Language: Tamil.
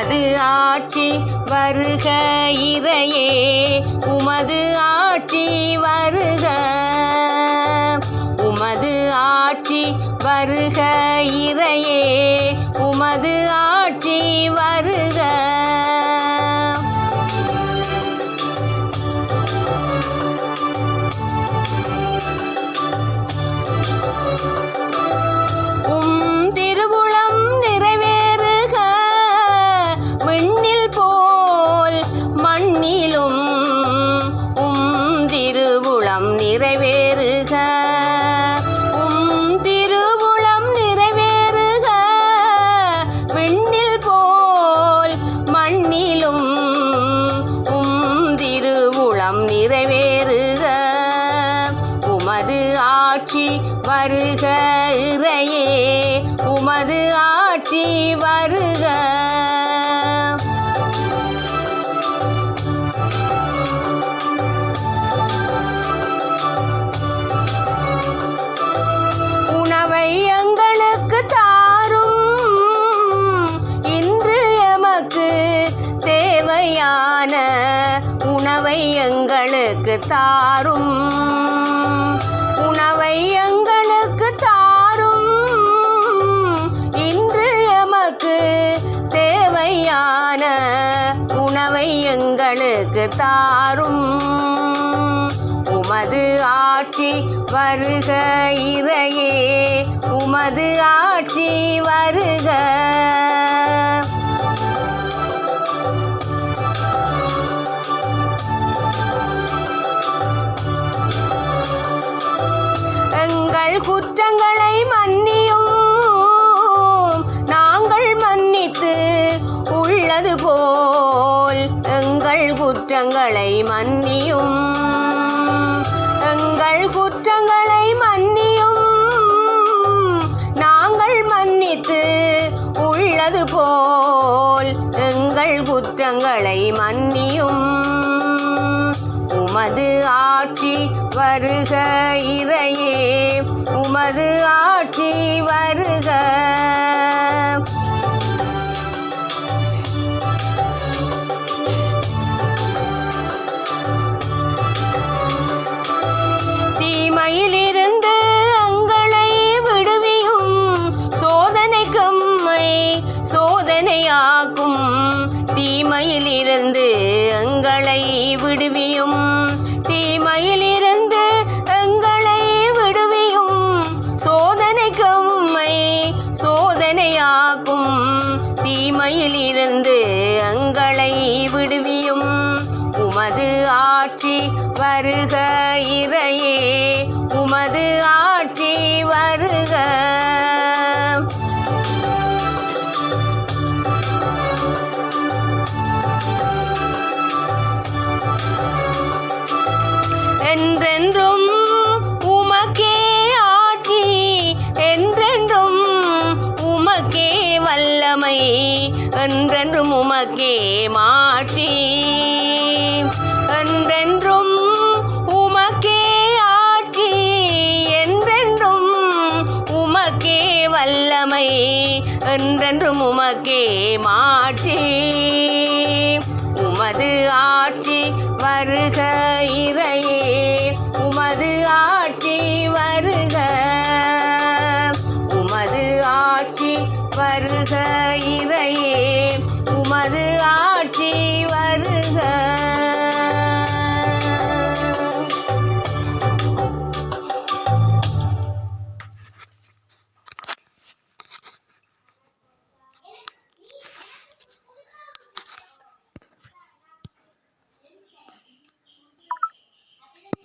உமது ஆட்சி வருக இறையே உமது ஆட்சி வருக. உமது ஆட்சி வருக இறையே உமது உளம் நிறைவேறுக. உமது ஆட்சி வருக இறையே. உமது ஆட்சி வருக. உணவை எங்களுக்கு தாரும். இன்று தேவையான எங்களுக்கு தாரும். உணவை எங்களுக்கு தாரும். இன்று எமக்கு தேவையான உணவை எங்களுக்கு தாரும். உமது ஆட்சி வருக இறையே. உமது ஆட்சி வருக. எங்கள் குற்றங்களை மன்னியும். நாங்கள் மன்னித்து உள்ளது போல் எங்கள் குற்றங்களை மன்னியும். எங்கள் குற்றங்களை மன்னியும். நாங்கள் மன்னித்து உள்ளது போல் எங்கள் குற்றங்களை மன்னியும். உமது ஆட்சி வருக இறையே உமது ஆட்சி வருக. தீமையிலிருந்து அங்களை விடுவியும் சோதனைக்கம்மை சோதனையாக்கும். தீமையிலிருந்து அங்களை விடுவியும் தீமையிலிருந்து எங்களை விடுவியும். உமது ஆட்சி வருக இறையே. உமது ஆட்சி வருக உமக்கே மாட்டி என்றென்றும் உமக்கே ஆட்சி என்றென்றும் உமக்கே வல்லமை என்றென்றும் உமக்கே மாட்டி உமது ஆட்சி வருக இறையே உமது ஆட்சி வருக. உமது ஆட்சி வருக இறையே. உமது ஆட்சி